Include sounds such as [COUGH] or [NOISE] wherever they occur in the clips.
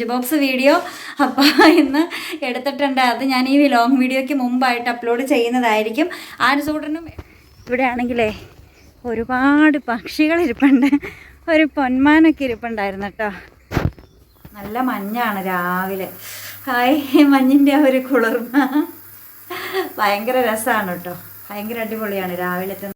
Lunch video അപ്പോൾ ഇന്ന് എടുത്തിട്ടുണ്ട്. അത് ഞാൻ ഈ ലോങ് വീഡിയോയ്ക്ക് മുമ്പായിട്ട് അപ്ലോഡ് ചെയ്യുന്നതായിരിക്കും. ആൻസൂട്ടനും ഇവിടെ ആണെങ്കിലേ ഒരുപാട് പക്ഷികൾ ഇരിപ്പുണ്ട്. ഒരു പൊന്മാനൊക്കെ ഇരിപ്പുണ്ടായിരുന്നു കേട്ടോ. നല്ല മഞ്ഞാണ് രാവിലെ. ഹായ് മഞ്ഞിന്റെ ആ ഒരു കുളിർമ ഭയങ്കര രസമാണ് കേട്ടോ. ഭയങ്കര അടിപൊളിയാണ് രാവിലത്തെ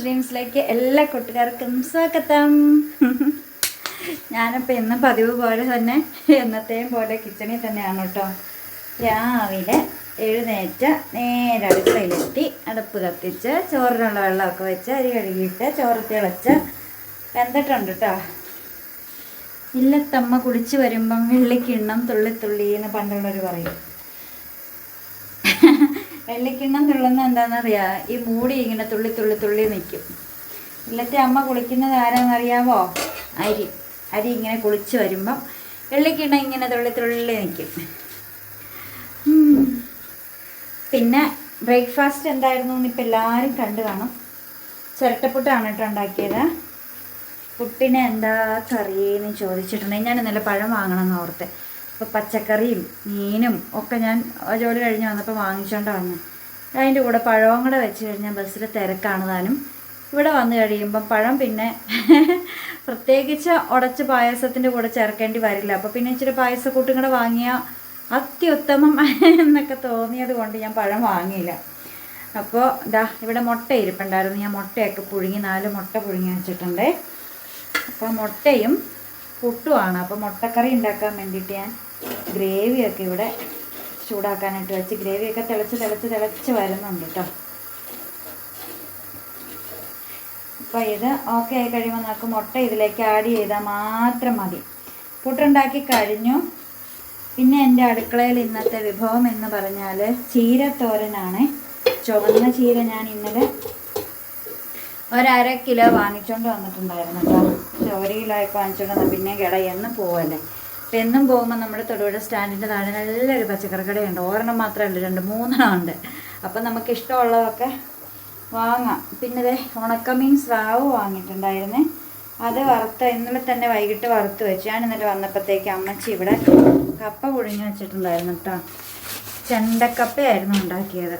ഡ്രീംസിലേക്ക് എല്ലാ കൂട്ടുകാർക്കും സ്വാഗതം. ഞാനിപ്പോൾ ഇന്ന് പതിവ് പോലെ തന്നെ എന്നത്തെയും പോലെ കിച്ചണിൽ തന്നെയാണ് കേട്ടോ. രാവിലെ എഴുന്നേറ്റ നേരെ അടുക്കളയിലെത്തി. അടുപ്പ് കത്തിച്ച് ചോറിനുള്ള വെള്ളമൊക്കെ വെച്ച് അരി കഴുകിയിട്ട് ചോറ് തിളച്ച് വെന്തിട്ടുണ്ട് കേട്ടോ. ഇല്ലത്തമ്മ കുടിച്ച് വരുമ്പം വെള്ളിക്കിണ്ണം തുള്ളി എന്ന് പണ്ടുള്ളവർ പറയും. വെള്ളിക്കിണ്ണം തുള്ളുന്ന എന്താണെന്നറിയാ? ഈ മൂടി ഇങ്ങനെ തുള്ളി തുള്ളി തുള്ളി നിൽക്കും ഇല്ലത്തെ അമ്മ കുളിക്കുന്നത് ആരാന്നറിയാവോ? അരി. അരി ഇങ്ങനെ കുളിച്ച് വരുമ്പം വെള്ളിക്കിണ്ണം ഇങ്ങനെ തുള്ളി തുള്ളി നിൽക്കും പിന്നെ ബ്രേക്ക്ഫാസ്റ്റ് എന്തായിരുന്നു ഇപ്പം എല്ലാവരും കണ്ടു കാണും. ചിരട്ടപ്പുട്ടാണ് കേട്ടോ ഉണ്ടാക്കിയത്. പുട്ടിന് എന്താ കറിയെന്ന് ചോദിച്ചിട്ടുണ്ടെങ്കിൽ ഞാൻ ഇന്നലെ പഴം വാങ്ങണം എന്ന് ഓർത്തെ. അപ്പോൾ പച്ചക്കറിയും മീനും ഒക്കെ ഞാൻ ജോലി കഴിഞ്ഞ് വന്നപ്പോൾ വാങ്ങിച്ചുകൊണ്ട് വന്നു. അതിന്റെ കൂടെ പഴവും കൂടെ വെച്ച് കഴിഞ്ഞാൽ ബസ്സിൽ തിരക്കാണ് താനും ഇവിടെ വന്നു കഴിയുമ്പം പഴം പിന്നെ [LAUGHS] പ്രത്യേകിച്ച് ഉടച്ച് പായസത്തിന്റെ കൂടെ ചേർക്കേണ്ടി വരില്ല. അപ്പോൾ പിന്നെ ഇച്ചിരി പായസക്കൂട്ടും കൂടെ വാങ്ങിയ അത്യുത്തമം [LAUGHS] എന്നൊക്കെ തോന്നിയത് കൊണ്ട് ഞാൻ പഴം വാങ്ങിയില്ല. അപ്പോൾ ഇതാ ഇവിടെ മുട്ട ഇരിപ്പുണ്ടായിരുന്നു. ഞാൻ മുട്ടയൊക്കെ പുഴുങ്ങി നാല് മുട്ട പുഴുങ്ങി വെച്ചിട്ടുണ്ട്. അപ്പോൾ മുട്ടയും പുട്ടുമാണ് അപ്പോൾ മുട്ടക്കറി ഉണ്ടാക്കാൻ വേണ്ടിയിട്ട് ഞാൻ ഗ്രേവിയൊക്കെ ഇവിടെ ചൂടാക്കാനായിട്ട് വെച്ച് ഗ്രേവിയൊക്കെ തിളച്ച് തിളച്ച് തിളച്ച് വരുന്നുണ്ട് കേട്ടോ. അപ്പോൾ ഇത് ഓക്കെ ആയി കഴിയുമ്പോൾ നമുക്ക് മുട്ട ഇതിലേക്ക് ആഡ് ചെയ്താൽ മാത്രം മതി. പുട്ടുണ്ടാക്കി കഴിഞ്ഞു. പിന്നെ എന്റെ അടുക്കളയിൽ ഇന്നത്തെ വിഭവം എന്ന് പറഞ്ഞാൽ ചീരത്തോരനാണ്. ചുവന്ന ചീര ഞാൻ ഇന്നലെ ഒരര കിലോ വാങ്ങിച്ചുകൊണ്ട് വന്നിട്ടുണ്ടായിരുന്നു കേട്ടോ. ഒരു കിലോ ഒക്കെ വാങ്ങിച്ചുകൊണ്ട് വന്നാൽ പിന്നെ കിടയെന്ന് പോവല്ലേ. അപ്പം എന്നും പോകുമ്പോൾ നമ്മുടെ തൊടുപുഴ സ്റ്റാൻഡിന്റെ താഴെ നല്ലൊരു പച്ചക്കറി കടയുണ്ട് ഒരെണ്ണം മാത്രമല്ല രണ്ട് മൂന്നെണ്ണം ഉണ്ട് അപ്പം നമുക്ക് ഇഷ്ടമുള്ളതൊക്കെ വാങ്ങാം. പിന്നെ ദേ ഉണക്കമീൻ സ്രാവ് വാങ്ങിയിട്ടുണ്ടായിരുന്നേ. അത് വറുത്ത ഇന്നലെ തന്നെ വൈകിട്ട് വറുത്ത് വെച്ചു. ഞാൻ ഇന്നലെ വന്നപ്പോഴത്തേക്ക് അമ്മച്ചി ഇവിടെ കപ്പ പുഴുങ്ങി വെച്ചിട്ടുണ്ടായിരുന്നു കേട്ടോ ചെണ്ടക്കപ്പയായിരുന്നു ഉണ്ടാക്കിയത്.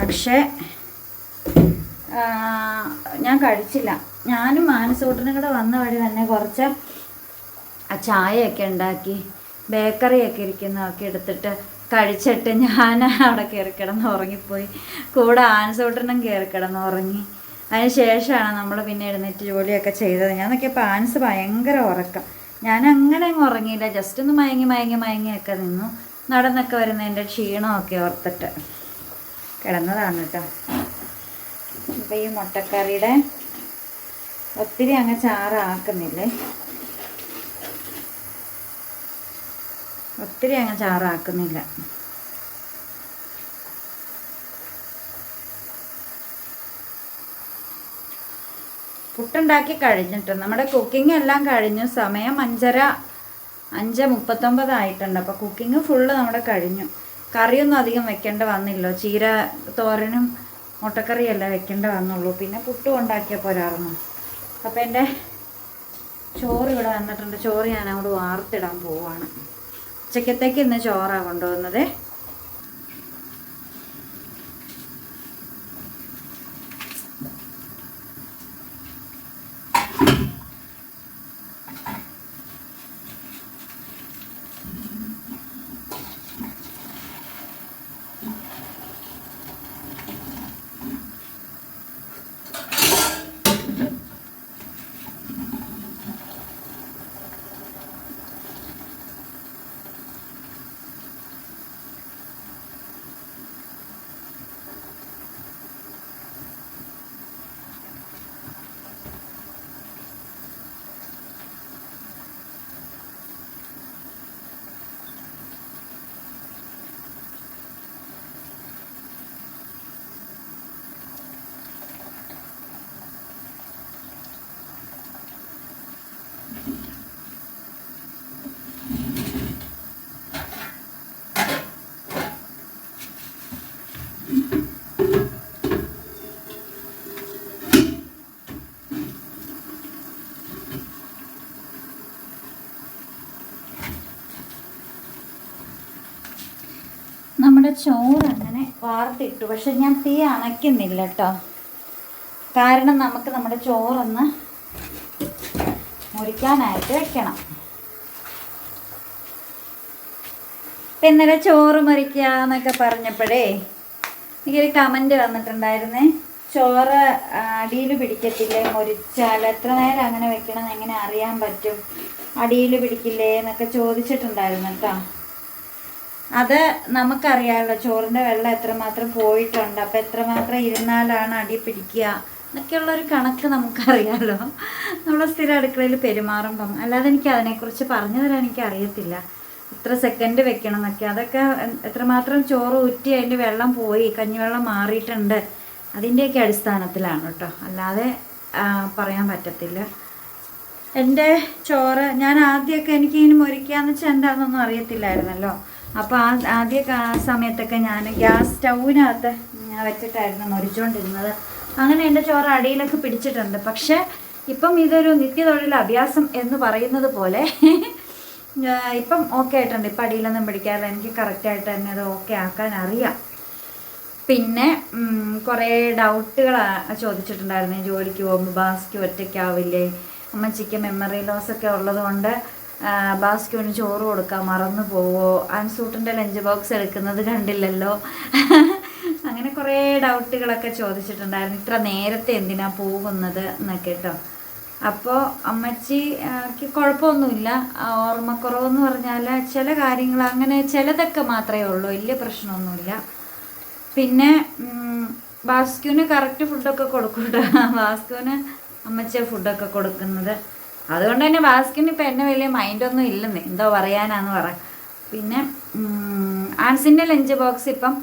പക്ഷേ ഞാൻ കഴിച്ചില്ല. ഞാനും മാനസൂട്ടനും കൂടെ വന്ന വഴി തന്നെ കുറച്ച് ആ ചായയൊക്കെ ഉണ്ടാക്കി ബേക്കറിയൊക്കെ ഇരിക്കുന്നതൊക്കെ എടുത്തിട്ട് കഴിച്ചിട്ട് ഞാൻ അവിടെ കയറി കിടന്ന് ഉറങ്ങിപ്പോയി. കൂടെ ആൻസോട്ടനും കയറി കിടന്ന് ഉറങ്ങി. അതിന് ശേഷമാണ് നമ്മൾ പിന്നെ എഴുന്നേറ്റ് ജോലിയൊക്കെ ചെയ്തത്. ഞാൻ നോക്കിയപ്പോൾ ആൻസ് ഭയങ്കര ഉറക്കം. ഞാൻ അങ്ങനെ അങ്ങ് ഉറങ്ങിയില്ല. ജസ്റ്റ് ഒന്ന് മയങ്ങി മയങ്ങി മയങ്ങിയൊക്കെ നിന്നു. നടന്നൊക്കെ വരുന്നതിന്റെ ക്ഷീണമൊക്കെ ഓർത്തിട്ട് കിടന്നതാണ് കേട്ടോ. അപ്പോൾ ഈ മുട്ടക്കറിയുടെ ഒത്തിരി അങ്ങ് ചാറാക്കുന്നില്ലേ? ഒത്തിരി അങ്ങ് ചാറാക്കുന്നില്ല. പുട്ടുണ്ടാക്കി കഴിഞ്ഞിട്ട് നമ്മുടെ കുക്കിംഗ് എല്ലാം കഴിഞ്ഞു. സമയം അഞ്ചര അഞ്ച് മുപ്പത്തൊമ്പത് ആയിട്ടുണ്ട്. അപ്പോൾ കുക്കിംഗ് ഫുള്ള് നമ്മുടെ കഴിഞ്ഞു. കറിയൊന്നും അധികം വെക്കേണ്ട വന്നില്ലോ. ചീര തോരനും മുട്ടക്കറിയല്ലേ വെക്കേണ്ട വന്നുള്ളൂ. പിന്നെ പുട്ടും ഉണ്ടാക്കിയ പോരായിരുന്നു. അപ്പോൾ എന്റെ ചോറ് ഇവിടെ വന്നിട്ടുണ്ട്. ചോറ് ഞാൻ അങ്ങോട്ട് വാർത്തിടാൻ പോവാണ്. ഉച്ചക്കത്തേക്ക് ഇന്ന് ചോറാണ് കൊണ്ടുവന്നത്. നമ്മുടെ ചോറ് അങ്ങനെ വാർത്തിട്ടു. പക്ഷെ ഞാൻ തീ അണയ്ക്കുന്നില്ല കേട്ടോ കാരണം നമുക്ക് നമ്മുടെ ചോറൊന്ന് മുറിക്കാനായിട്ട് വെക്കണം. ഇപ്പം ഇന്നലെ ചോറ് മുറിക്കുക എന്നൊക്കെ പറഞ്ഞപ്പോഴേ എനിക്കൊരു കമന്റ് വന്നിട്ടുണ്ടായിരുന്നേ. ചോറ് അടിയിൽ പിടിക്കത്തില്ലേ മുരിച്ചാൽ എത്ര നേരം അങ്ങനെ വെക്കണം എങ്ങനെ അറിയാൻ പറ്റും? അടിയിൽ പിടിക്കില്ലേ എന്നൊക്കെ ചോദിച്ചിട്ടുണ്ടായിരുന്നു കേട്ടോ. അത് നമുക്കറിയാമല്ലോ ചോറിന്റെ വെള്ളം എത്രമാത്രം പോയിട്ടുണ്ട്. അപ്പം എത്രമാത്രം ഇരുന്നാലാണ് അടി പിടിക്കുക എന്നൊക്കെയുള്ളൊരു കണക്ക് നമുക്കറിയാമല്ലോ നമ്മൾ സ്ഥിരം അടുക്കളയിൽ പെരുമാറുമ്പം. അല്ലാതെ എനിക്ക് അതിനെക്കുറിച്ച് പറഞ്ഞു തരാൻ എനിക്ക് അറിയത്തില്ല ഇത്ര സെക്കൻഡ് വെക്കണം എന്നൊക്കെ അതൊക്കെ എത്രമാത്രം ചോറ് ഊറ്റി അതിന്റെ വെള്ളം പോയി കഞ്ഞിവെള്ളം മാറിയിട്ടുണ്ട്. അതിന്റെയൊക്കെ അടിസ്ഥാനത്തിലാണ് കേട്ടോ. അല്ലാതെ പറയാൻ പറ്റത്തില്ല. എന്റെ ചോറ് ഞാൻ ആദ്യമൊക്കെ എനിക്ക് മുരിക്കാന്ന് വെച്ചാൽ എന്താണെന്നൊന്നും അറിയത്തില്ലായിരുന്നല്ലോ. അപ്പോൾ ആ ആദ്യ സമയത്തൊക്കെ ഞാൻ ഗ്യാസ് സ്റ്റൗവിനകത്ത് വെച്ചിട്ടായിരുന്നു മുറിച്ചുകൊണ്ടിരുന്നത് അങ്ങനെ എന്റെ ചോറ് അടിയിലൊക്കെ പിടിച്ചിട്ടുണ്ട്. പക്ഷേ ഇപ്പം ഇതൊരു നിത്യതൊഴിൽ അഭ്യാസം എന്ന് പറയുന്നത് പോലെ [LAUGHS] ഇപ്പം ഓക്കെ ആയിട്ടുണ്ട്. ഇപ്പം അടിയിലൊന്നും പിടിക്കാറില്ല. എനിക്ക് കറക്റ്റായിട്ട് തന്നെ അത് ഓക്കെ ആക്കാൻ അറിയാം. പിന്നെ കുറേ ഡൗട്ടുകൾ ചോദിച്ചിട്ടുണ്ടായിരുന്നു. ജോലിക്ക് പോകുമ്പോൾ ബാസ്ക്ക് ഒറ്റയ്ക്കാവില്ലേ? അമ്മച്ചിക്ക് മെമ്മറി ലോസ് ഒക്കെ ഉള്ളതുകൊണ്ട് കൊണ്ട് ഒന്ന് ചോറ് കൊടുക്കാൻ മറന്നു പോവോ? അൻസൂട്ടിന്റെ ലഞ്ച് ബോക്സ് എടുക്കുന്നത് കണ്ടില്ലല്ലോ. അങ്ങനെ കുറേ ഡൗട്ടുകളൊക്കെ ചോദിച്ചിട്ടുണ്ടായിരുന്നു. ഇത്ര നേരത്തെ എന്തിനാ പോകുന്നത് എന്നൊക്കെ കേട്ടോ. അപ്പോൾ അമ്മച്ചിക്ക് കുഴപ്പമൊന്നുമില്ല ഓർമ്മക്കുറവെന്ന് പറഞ്ഞാൽ ചില കാര്യങ്ങൾ അങ്ങനെ ചിലതൊക്കെ മാത്രമേ ഉള്ളൂ. വലിയ പ്രശ്നമൊന്നുമില്ല. പിന്നെ ബാസ്ക്യൂന് കറക്റ്റ് ഫുഡൊക്കെ കൊടുക്കുന്നുണ്ട് ബാസ്ക്യൂന് അമ്മച്ച ഫുഡൊക്കെ കൊടുക്കുന്നത്. അതുകൊണ്ട് തന്നെ ബാസ്ക്യൂന് ഇപ്പം എന്നെ വലിയ മൈൻഡൊന്നും ഇല്ലെന്ന്. എന്തോ പറയാനാന്ന് പറ. പിന്നെ ആൻസിന്റെ ലഞ്ച് ബോക്സ് ഇപ്പം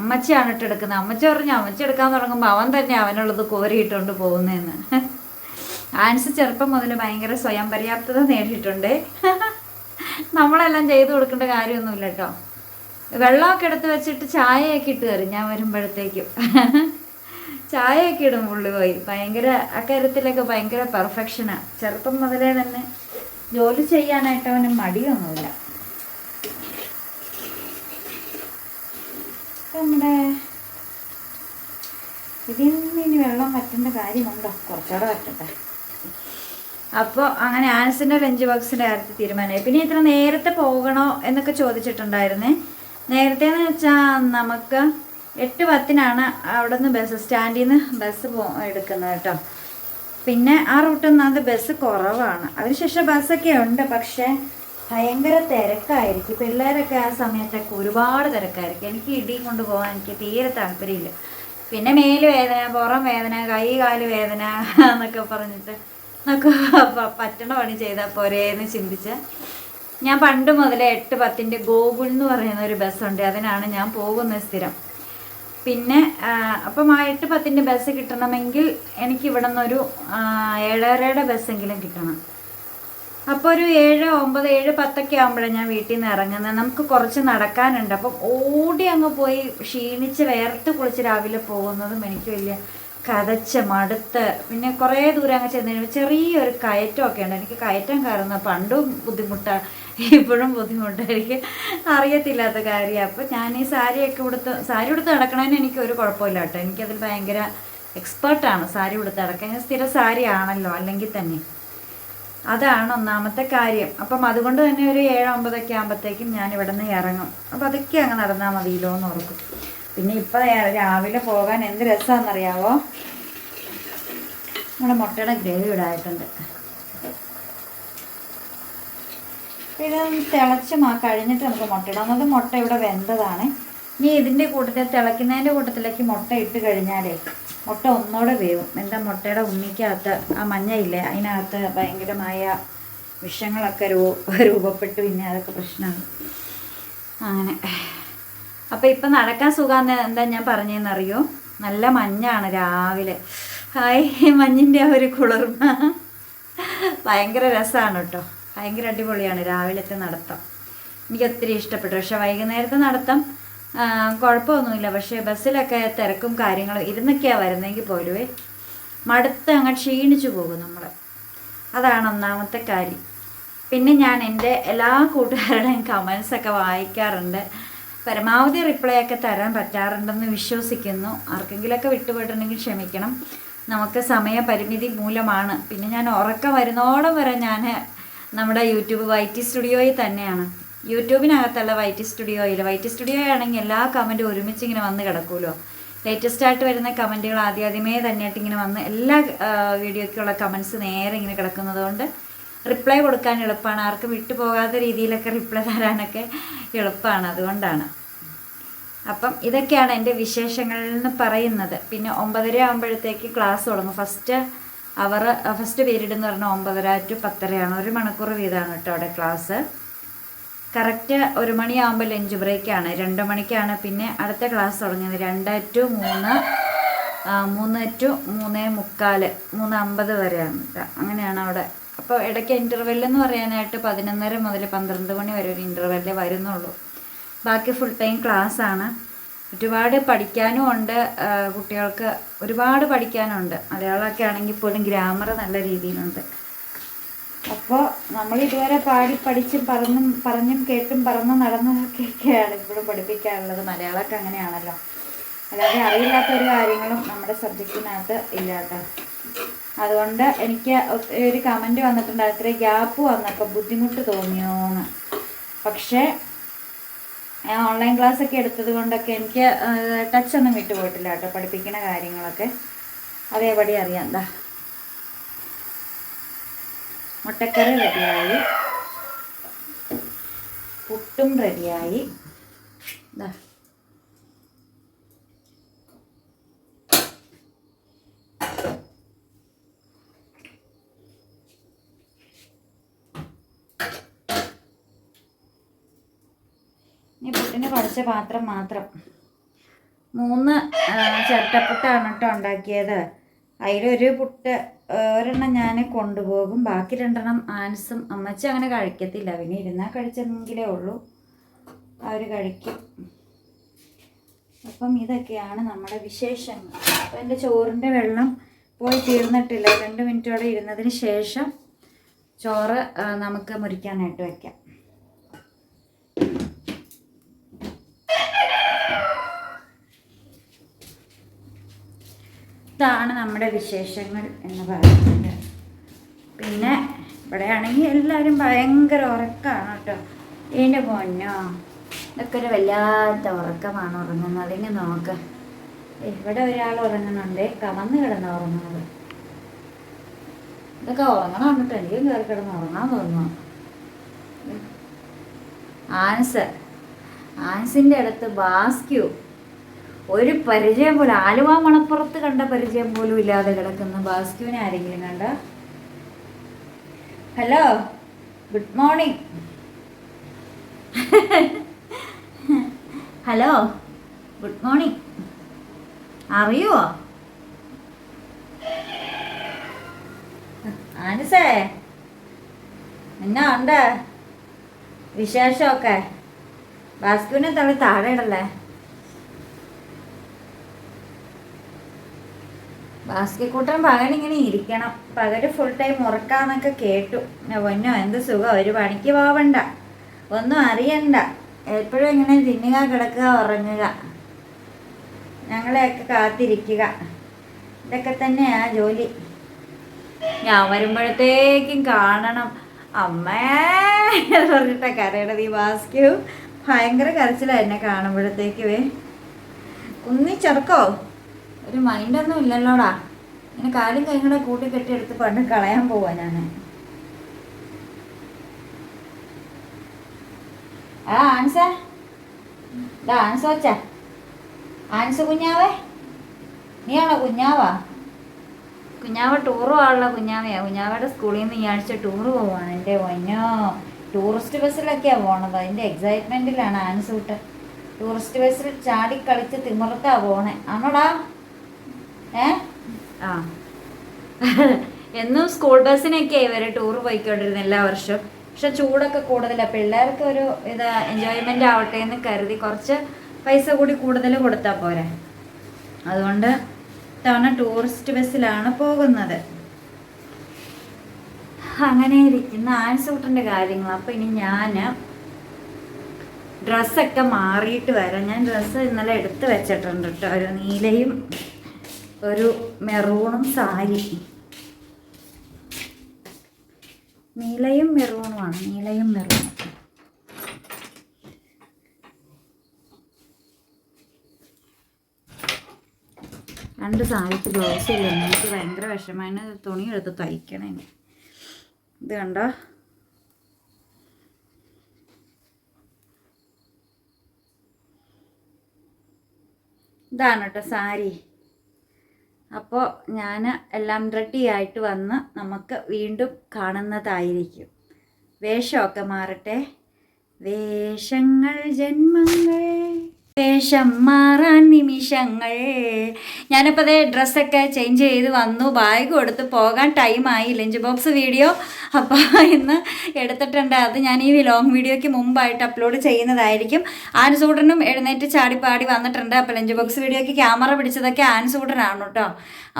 അമ്മച്ചിയാണ് ഇട്ടെടുക്കുന്നത്. അമ്മച്ചി പറഞ്ഞു അമ്മച്ചി എടുക്കാൻ തുടങ്ങുമ്പോൾ അവൻ തന്നെ അവനുള്ളത് കോരിയിട്ടുകൊണ്ട് പോകുന്നതെന്ന് ആൻസ് ചെറുപ്പം മുതൽ ഭയങ്കര സ്വയം പര്യാപ്തത നേടിയിട്ടുണ്ട്. നമ്മളെല്ലാം ചെയ്തു കൊടുക്കേണ്ട കാര്യമൊന്നുമില്ല കേട്ടോ. വെള്ളമൊക്കെ എടുത്ത് വെച്ചിട്ട് ചായയൊക്കെ ഇട്ട് തരും ഞാൻ വരുമ്പോഴത്തേക്കും. ചായയൊക്കെ ഇടും പുള്ളി പോയി. ഭയങ്കര അക്കാര്യത്തിലൊക്കെ ഭയങ്കര പെർഫെക്ഷനാണ് ചെറുപ്പം മുതലേ തന്നെ ജോലി ചെയ്യാനായിട്ട് അവന് മടിയൊന്നുമില്ല. നമ്മുടെ ഇതിൽ നിന്ന് ഇനി വെള്ളം വറ്റേണ്ട കാര്യമുണ്ടോ? കുറച്ചുകൂടെ വറ്റട്ടെ. അപ്പോൾ അങ്ങനെ ആൻസിന്റെ ലഞ്ച് ബോക്സിന്റെ കാര്യത്തിൽ തീരുമാനമായി. പിന്നെ ഇത്ര നേരത്തെ പോകണോ എന്നൊക്കെ ചോദിച്ചിട്ടുണ്ടായിരുന്നേ. നേരത്തെ എന്ന് വെച്ചാൽ നമുക്ക് എട്ട് പത്തിനാണ് അവിടെ നിന്ന് ബസ് സ്റ്റാൻഡിൽ നിന്ന് ബസ് പോ എടുക്കുന്നത് കേട്ടോ. പിന്നെ ആ റൂട്ടിൽ നിന്ന് അത് ബസ് കുറവാണ്. അതിനുശേഷം ബസ്സൊക്കെ ഉണ്ട് പക്ഷേ ഭയങ്കര തിരക്കായിരിക്കും. പിള്ളേരൊക്കെ ആ സമയത്തൊക്കെ ഒരുപാട് തിരക്കായിരിക്കും. എനിക്ക് ഇടിയും കൊണ്ട് പോകാൻ എനിക്ക് തീരെ താല്പര്യമില്ല. പിന്നെ മേൽ വേദന പുറം വേദന കൈ കാൽ വേദന എന്നൊക്കെ പറഞ്ഞിട്ട് നമുക്ക് പറ്റണ പണി ചെയ്താൽ പോരേന്ന് ചിന്തിച്ച്. ഞാൻ പണ്ട് മുതലേ എട്ട് പത്തിന്റെ ഗോകുൽ എന്ന് പറയുന്ന ഒരു ബസ്സുണ്ട് അതിനാണ് ഞാൻ പോകുന്നത് സ്ഥിരം. പിന്നെ അപ്പം ആ എട്ട് പത്തിന്റെ ബസ് കിട്ടണമെങ്കിൽ എനിക്ക് ഇവിടെ നിന്നൊരു ഏഴരയുടെ ബസ്സെങ്കിലും കിട്ടണം. അപ്പോൾ ഒരു ഏഴ് ഒമ്പത് ഏഴ് പത്തൊക്കെ ആകുമ്പോഴാണ് ഞാൻ വീട്ടിൽ നിന്ന് ഇറങ്ങുന്നത്. നമുക്ക് കുറച്ച് നടക്കാനുണ്ട്. അപ്പം ഓടി അങ്ങ് പോയി ക്ഷീണിച്ച് വേർത്ത് കുളിച്ച് രാവിലെ പോകുന്നതും എനിക്ക് വലിയ കതച്ച് മടുത്ത് പിന്നെ കുറേ ദൂരം അങ്ങ് ചെന്ന് കഴിയുമ്പോൾ ചെറിയൊരു കയറ്റമൊക്കെ ഉണ്ട്. എനിക്ക് കയറ്റം കയറുന്ന പണ്ടും ബുദ്ധിമുട്ടാണ് ഇപ്പോഴും ബുദ്ധിമുട്ടാണ് എനിക്ക് അറിയത്തില്ലാത്ത കാര്യം. അപ്പോൾ ഞാൻ ഈ സാരിയൊക്കെ ഉടുത്ത് സാരി ഉടുത്ത് നടക്കണതിന് എനിക്ക് ഒരു കുഴപ്പമില്ല കേട്ടോ. എനിക്കതിൽ ഭയങ്കര എക്സ്പേർട്ടാണ് സാരി ഉടുത്ത് നടക്കാൻ. സ്ഥിരം സാരി ആണല്ലോ അല്ലെങ്കിൽ തന്നെ. അതാണ് ഒന്നാമത്തെ കാര്യം. അപ്പം അതുകൊണ്ട് തന്നെ ഒരു ഏഴ് ഒമ്പതൊക്കെ ആകുമ്പോഴത്തേക്കും ഞാൻ ഇവിടെ നിന്ന് ഇറങ്ങും. അപ്പം അതൊക്കെ അങ്ങ് നടന്നാൽ മതിയല്ലോ എന്ന് ഓർക്കും. പിന്നെ ഇപ്പം രാവിലെ പോകാൻ എന്ത് രസമാണെന്നറിയാവോ നമ്മുടെ മുട്ടയുടെ ഗ്രേവി ഇടായിട്ടുണ്ട് പിന്നെ ഇതൊന്ന് തിളച്ച് മാ കഴിഞ്ഞിട്ട് നമുക്ക് മുട്ട ഇടാം അത് മുട്ട ഇവിടെ വെന്തതാണ്. ഇനി ഇതിന്റെ കൂട്ടത്തിൽ തിളയ്ക്കുന്നതിന്റെ കൂട്ടത്തിലേക്ക് മുട്ട ഇട്ട് കഴിഞ്ഞാലേ മുട്ട ഒന്നോടെ വേവും. എന്താ മുട്ടയുടെ ഉണ്ണിക്കകത്ത് ആ മഞ്ഞയില്ലേ അതിനകത്ത് ഭയങ്കരമായ വിഷങ്ങളൊക്കെ രൂപപ്പെട്ടു. പിന്നെ അതൊക്കെ പ്രശ്നമാണ്. അങ്ങനെ. അപ്പോൾ ഇപ്പം നടക്കാൻ സുഖം എന്താ ഞാൻ പറഞ്ഞതെന്നറിയോ നല്ല മഞ്ഞാണ് രാവിലെ. ഹായ് മഞ്ഞിന്റെ ഒരു കുളിർമ. ഭയങ്കര രസമാണ് കേട്ടോ. ഭയങ്കര അടിപൊളിയാണ് രാവിലത്തെ നടത്തം. എനിക്ക് ഒത്തിരി ഇഷ്ടപ്പെട്ടു. പക്ഷെ വൈകുന്നേരത്തെ നടത്തം കുഴപ്പമൊന്നുമില്ല. പക്ഷേ ബസ്സിലൊക്കെ തിരക്കും കാര്യങ്ങളും ഇരുന്നൊക്കെയാണ് വരുന്നെങ്കിൽ പോലുവേ. മടുത്ത് അങ്ങ് ക്ഷീണിച്ചു പോകും നമ്മൾ അതാണ് ഒന്നാമത്തെ കാര്യം. പിന്നെ ഞാൻ എന്റെ എല്ലാ കൂട്ടുകാരുടെയും കമൻസൊക്കെ വായിക്കാറുണ്ട്. പരമാവധി റിപ്ലൈ ഒക്കെ തരാൻ പറ്റാറുണ്ടെന്ന് വിശ്വസിക്കുന്നു. ആർക്കെങ്കിലുമൊക്കെ വിട്ടുപോയിട്ടുണ്ടെങ്കിൽ ക്ഷമിക്കണം. നമുക്ക് സമയപരിമിതി മൂലമാണ്. പിന്നെ ഞാൻ ഉറക്കം വരുന്നോളം വരെ ഞാൻ നമ്മുടെ യൂട്യൂബ് വൈറ്റി സ്റ്റുഡിയോയിൽ തന്നെയാണ്. യൂട്യൂബിനകത്തുള്ള വൈറ്റി സ്റ്റുഡിയോയിൽ വൈറ്റി സ്റ്റുഡിയോ ആണെങ്കിൽ എല്ലാ കമന്റും ഒരുമിച്ച് ഇങ്ങനെ വന്ന് കിടക്കുമല്ലോ. ലേറ്റസ്റ്റ് ആയിട്ട് വരുന്ന കമന്റുകൾ ആദ്യം ആദ്യമേ തന്നെയായിട്ട് ഇങ്ങനെ വന്ന് എല്ലാ വീഡിയോയ്ക്കുള്ള കമൻസ് നേരെ ഇങ്ങനെ കിടക്കുന്നത് കൊണ്ട് റിപ്ലൈ കൊടുക്കാൻ എളുപ്പമാണ് ആർക്കും വിട്ടു പോകാത്ത രീതിയിലൊക്കെ റിപ്ലൈ തരാനൊക്കെ എളുപ്പമാണ് അതുകൊണ്ടാണ്. അപ്പം ഇതൊക്കെയാണ് എന്റെ വിശേഷങ്ങളിൽ നിന്ന് പറയുന്നത്. പിന്നെ ഒമ്പതര ആകുമ്പോഴത്തേക്ക് ക്ലാസ് തുടങ്ങും. ഫസ്റ്റ് അവർ ഫസ്റ്റ് പീരീഡ് എന്ന് പറഞ്ഞാൽ ഒമ്പതര ടു പത്തരയാണ്. ഒരു മണിക്കൂർ വീതമാണ് കേട്ടോ അവിടെ ക്ലാസ് കറക്റ്റ് ഒരു മണിയാകുമ്പോൾ ലഞ്ച് ബ്രേക്കാണ് രണ്ട് മണിക്കാണ് പിന്നെ അടുത്ത ക്ലാസ് തുടങ്ങിയത്. രണ്ട് ടു മൂന്ന് മൂന്ന് ടു മൂന്ന് മുക്കാൽ മൂന്ന് അമ്പത് വരെയാണ്. അങ്ങനെയാണ് അവിടെ അപ്പോൾ ഇടയ്ക്ക് ഇന്റർവെൽ എന്ന് പറയാനായിട്ട് പതിനൊന്നര മുതൽ പന്ത്രണ്ട് മണി വരെ ഒരു ഇന്റർവെല്ലേ വരുന്നുള്ളൂ. ബാക്കി ഫുൾ ടൈം ക്ലാസ് ആണ്. ഒരുപാട് പഠിക്കാനും ഉണ്ട്. കുട്ടികൾക്ക് ഒരുപാട് പഠിക്കാനുണ്ട്. മലയാളമൊക്കെ ആണെങ്കിൽ പോലും ഗ്രാമർ നല്ല രീതിയിലുണ്ട്. അപ്പോൾ നമ്മൾ ഇതുവരെ പാടി പഠിച്ചും പറന്നും പറഞ്ഞും കേട്ടും പറന്നും നടന്നതൊക്കെയൊക്കെയാണ് ഇപ്പോഴും പഠിപ്പിക്കാറുള്ളത്. മലയാളമൊക്കെ അങ്ങനെയാണല്ലോ. അല്ലാതെ അറിയില്ലാത്ത ഒരു കാര്യങ്ങളും നമ്മുടെ സബ്ജക്റ്റിനകത്ത് ഇല്ല കേട്ടോ അതുകൊണ്ട് എനിക്ക് ഒരു കമന്റ് വന്നിട്ടുണ്ട്. അത്ര ഗ്യാപ്പ് വന്നപ്പോൾ ബുദ്ധിമുട്ട് തോന്നിയോന്ന്. പക്ഷേ ഞാൻ ഓൺലൈൻ ക്ലാസ് ഒക്കെ എടുത്തത് കൊണ്ടൊക്കെ എനിക്ക് ടച്ച് ഒന്നും വിട്ടുപോയിട്ടില്ല കേട്ടോ പഠിപ്പിക്കുന്ന കാര്യങ്ങളൊക്കെ. അതേപടി അറിയാം എന്താ മുട്ടക്കറി റെഡിയായി. പുട്ടും റെഡിയായി. ദാ ഇനി പുട്ടിന് കുറച്ച് പാത്രം മാത്രം. മൂന്ന് ചിരട്ടപ്പുട്ടാണ് കേട്ടോ ഉണ്ടാക്കിയത്. അതിലൊരു പുട്ട് ഒരെണ്ണം ഞാൻ കൊണ്ടുപോകും. ബാക്കി രണ്ടെണ്ണം ആൻസും അമ്മച്ചി അങ്ങനെ കഴിക്കത്തില്ല. പിന്നെ ഇരുന്നാൽ കഴിച്ചെങ്കിലേ ഉള്ളൂ. അവർ കഴിക്കും. അപ്പം ഇതൊക്കെയാണ് നമ്മുടെ വിശേഷങ്ങൾ. അപ്പം എന്റെ ചോറിന്റെ വെള്ളം പോയി തീർന്നിട്ടില്ല. രണ്ട് മിനിറ്റോടെ ഇരുന്നതിന് ശേഷം ചോറ് നമുക്ക് മുറിക്കാനായിട്ട് വയ്ക്കാം ഇതാണ് നമ്മുടെ വിശേഷങ്ങൾ എന്ന് പറയുന്നത്. പിന്നെ ഇവിടെയാണെങ്കിൽ എല്ലാവരും ഭയങ്കര ഉറക്കമാണ് കേട്ടോ. ഇതിന്റെ പൊന്നോ ഇതൊക്കെ ഒരു വല്ലാത്ത ഉറക്കമാണ് ഉറങ്ങുന്നത്. ഇങ്ങനെ നോക്ക. ഇവിടെ ഒരാൾ ഉറങ്ങുന്നുണ്ട്. കമന്ന് കിടന്ന് ഉറങ്ങുന്നത്. ഇതൊക്കെ ഉറങ്ങണം എന്നിട്ട് എനിക്കും കയറി കിടന്ന് ഉറങ്ങാൻ തോന്നുന്നു. ആൻസ്. ആൻസിന്റെ അടുത്ത് ബാസ്ക്യൂ. ഒരു പരിചയം പോലും ആലുവ മണപ്പുറത്ത് കണ്ട പരിചയം പോലും ഇല്ലാതെ കിടക്കുന്ന ബാസ്ക്യൂവിനെ ആരെങ്കിലും കണ്ട? Hello good morning hello good morning അറിയുവോ? ആനിസേ എന്നാ ഉണ്ട് വിശേഷമൊക്കെ. ബാസ്ക്യൂവിനെ തള്ളി താഴെ ഇടല്ലേ? ബാസ്കെക്കൂട്ടൻ പകലിങ്ങനെ ഇരിക്കണം. പകൽ ഫുൾ ടൈം ഉറക്കാന്നൊക്കെ കേട്ടു. പൊന്നോ എന്ത് സുഖം? ഒരു പണിക്ക് പോവണ്ട. ഒന്നും അറിയണ്ട. എപ്പോഴും ഇങ്ങനെ തിന്നുക കിടക്കുക ഉറങ്ങുക. ഞങ്ങളെയൊക്കെ കാത്തിരിക്കുക. ഇതൊക്കെ തന്നെയാ ജോലി. ഞാൻ വരുമ്പോഴത്തേക്കും കാണണം. അമ്മേ പറഞ്ഞിട്ടാ കരയണത് ഈ ബാസ്ക്യൂ ഭയങ്കര കരച്ചിലാ എന്നെ കാണുമ്പോഴത്തേക്കുവേ. കുന്നി ചെറുക്കോ ഒരു മൈൻഡൊന്നും ഇല്ലല്ലോടാ. ഇങ്ങനെ കാലും കൈകളെ കൂടെ കൂട്ടി കെട്ടി എടുത്ത് പണ്ട് കളയാൻ പോവാ ഞാൻ ആ ആൻസ. ആൻസ വച്ച ആൻസ് കുഞ്ഞാവേ. നീയാണോ കുഞ്ഞാവാ? കുഞ്ഞാവ ടൂർ പോകാനുള്ള കുഞ്ഞാവയാ. കുഞ്ഞാവയുടെ സ്കൂളിൽ നിന്ന് ഈ ആഴ്ച ടൂർ പോവാണ്. എന്റെ ഒന്നോ ടൂറിസ്റ്റ് ബസ്സിലൊക്കെയാണ് പോണത്. അതിന്റെ എക്സൈറ്റ്മെന്റിലാണ് ആൻസൂട്ട് ടൂറിസ്റ്റ് ബസ്സിൽ ചാടി കളിച്ച് തിമിർത്താ പോണേ. ആണോടാ? ആ. എന്നും സ്കൂൾ ബസ്സിനൊക്കെ ഇവർ ടൂർ പോയിക്കൊണ്ടിരുന്നു എല്ലാ വർഷവും. പക്ഷെ ചൂടൊക്കെ കൂടുതലാണ് പിള്ളേർക്ക് ഒരു ഇത് എൻജോയ്മെന്റ് ആവട്ടെ എന്ന് കരുതി കുറച്ച് പൈസ കൂടി കൂടുതൽ കൊടുത്താൽ പോരെ. അതുകൊണ്ട് തവണ ടൂറിസ്റ്റ് ബസ്സിലാണ് പോകുന്നത്. അങ്ങനെ ഇരിക്കുന്ന ആൻസൂട്ടിന്റെ കാര്യങ്ങൾ അപ്പം ഇനി ഞാൻ ഡ്രസ്സൊക്കെ മാറിയിട്ട് വരാം. ഞാൻ ഡ്രസ്സ് ഇന്നലെ എടുത്ത് വെച്ചിട്ടുണ്ട് കേട്ടോ ഒരു നീലയും ഒരു മെറൂണും സാരി. നീലയും മെറൂണുമാണ് നീലയും മെറൂണും. രണ്ട് സാരിക്ക് ബ്ലൗസ് ഇല്ല എനിക്ക് ഭയങ്കര വിഷമമാണ്. തുണി എടുത്ത് തയ്ക്കണേ. ഇത് കണ്ടോ? ഇതാണ് കേട്ടോ സാരി. അപ്പോൾ ഞാൻ എല്ലാം റെഡി ആയിട്ട് വന്ന് നമുക്ക് വീണ്ടും കാണുന്നതായിരിക്കും. വേഷമൊക്കെ മാറട്ടെ. വേഷങ്ങൾ ജന്മങ്ങൾ. വേഷം മാറാൻ നിമിഷങ്ങൾ. ഞാനിപ്പോൾ അതേ ഡ്രസ്സൊക്കെ ചേഞ്ച് ചെയ്ത് വന്നു. ബാഗ് കൊടുത്ത് പോകാൻ ടൈമായി ലഞ്ച് ബോക്സ് വീഡിയോ അപ്പോൾ ഇന്ന് എടുത്തിട്ടുണ്ട്. അത് ഞാൻ ഈ ലോങ് വീഡിയോയ്ക്ക് മുമ്പായിട്ട് അപ്ലോഡ് ചെയ്യുന്നതായിരിക്കും. ആൻസൂട്ടനും എഴുന്നേറ്റ് ചാടിപ്പാടി വന്നിട്ടുണ്ട്. അപ്പോൾ ലഞ്ച് ബോക്സ് വീഡിയോയ്ക്ക് ക്യാമറ പിടിച്ചതൊക്കെ ആൻസൂട്ടനാണ് കേട്ടോ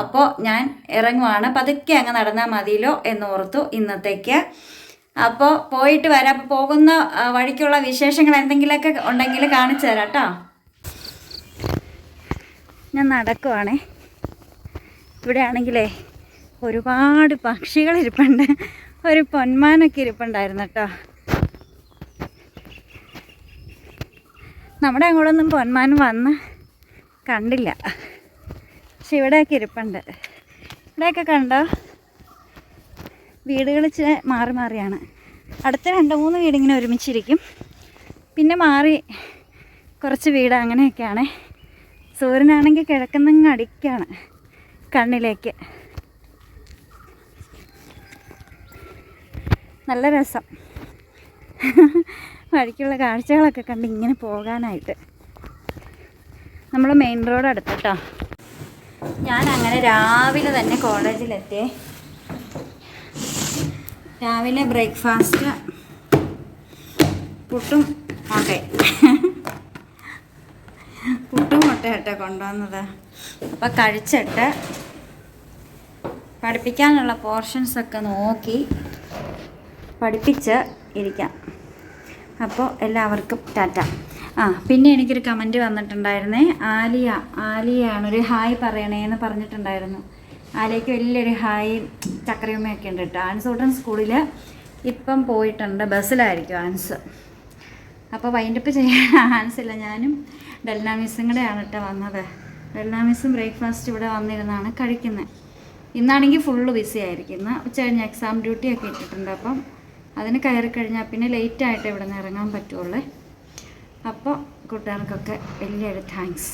അപ്പോൾ ഞാൻ ഇറങ്ങുവാണ്. പതുക്കെ അങ്ങ് നടന്നാൽ മതിയല്ലോ എന്ന് ഓർത്തു ഇന്നത്തേക്ക്. അപ്പോൾ പോയിട്ട് വരാം. അപ്പോൾ പോകുന്ന വഴിക്കുള്ള വിശേഷങ്ങൾ എന്തെങ്കിലുമൊക്കെ ഉണ്ടെങ്കിൽ കാണിച്ചു തരാം കേട്ടോ ഞാൻ നടക്കുവാണേ. ഇവിടെ ആണെങ്കിലേ ഒരുപാട് പക്ഷികൾ ഇരിപ്പുണ്ട്. ഒരു പൊന്മാനൊക്കെ ഇരിപ്പുണ്ടായിരുന്നു കേട്ടോ. നമ്മുടെ അങ്ങോട്ടൊന്നും പൊന്മാൻ വന്ന് കണ്ടില്ല. പക്ഷെ ഇവിടെയൊക്കെ ഇരിപ്പുണ്ട്. ഇവിടെയൊക്കെ കണ്ടോ? വീടുകൾ ഇച്ചിരി മാറി മാറിയാണ്. അടുത്ത രണ്ട് മൂന്ന് വീടിങ്ങനെ ഒരുമിച്ചിരിക്കും. പിന്നെ മാറി കുറച്ച് വീട് അങ്ങനെയൊക്കെയാണ്. സൂര്യനാണെങ്കിൽ കിഴക്കുന്നങ്ങ് അടിക്കാണ് കണ്ണിലേക്ക്. നല്ല രസം. വഴിക്കുള്ള കാഴ്ചകളൊക്കെ കണ്ട് ഇങ്ങനെ പോകാനായിട്ട്. നമ്മൾ മെയിൻ റോഡ് അടുത്തിട്ടോ. ഞാൻ അങ്ങനെ രാവിലെ തന്നെ കോളേജിലെത്തിയേ. രാവിലെ ബ്രേക്ക്ഫാസ്റ്റ് പുട്ടും മുട്ട പുട്ടും മുട്ടയാട്ടോ കൊണ്ടുവന്നത്. അപ്പം കഴിച്ചിട്ട് പഠിപ്പിക്കാനുള്ള പോർഷൻസ് ഒക്കെ നോക്കി പഠിപ്പിച്ച് ഇരിക്കാം. അപ്പോൾ എല്ലാവർക്കും ടാറ്റ. ആ പിന്നെ എനിക്കൊരു കമന്റ് വന്നിട്ടുണ്ടായിരുന്നേ. ആലിയ ആലിയാണ് ഒരു ഹായ് പറയണേ എന്ന് പറഞ്ഞിട്ടുണ്ടായിരുന്നു. ആലിയയ്ക്ക് വലിയൊരു ഹായ് ചക്രയുമ്മയൊക്കെ ഉണ്ട് കേട്ടോ. ആൻസ് ഉടൻ സ്കൂളിൽ ഇപ്പം പോയിട്ടുണ്ട്. ബസ്സിലായിരിക്കും ആൻസ്. അപ്പോൾ വൈൻഡപ്പ് ചെയ്യാൻ ആൻസില്ല ഞാനും ഡെൽന മിസ്സും കൂടെയാണ് കേട്ടോ വന്നത്. ഡെൽന മിസ്സും ബ്രേക്ക്ഫാസ്റ്റ് ഇവിടെ വന്നിരുന്നാണ് കഴിക്കുന്നത് ഇന്നാണെങ്കിൽ ഫുള്ള് ബിസി ആയിരിക്കും. ഇന്ന് ഉച്ച കഴിഞ്ഞ് എക്സാം ഡ്യൂട്ടിയൊക്കെ ഇട്ടിട്ടുണ്ട് അപ്പം അതിന് കയറി കഴിഞ്ഞാൽ പിന്നെ ലേറ്റ് ആയിട്ട് ഇവിടെ നിന്ന് ഇറങ്ങാൻ പറ്റുള്ളൂ. അപ്പോൾ കൂട്ടുകാർക്കൊക്കെ വലിയൊരു താങ്ക്സ്.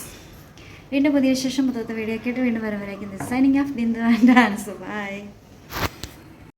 വീണ്ടും പുതിയ ശേഷം പുതിയ വീഡിയോ കേട്ട് വീണ്ടും വരവരേക്കും signing off Bindu and dance bye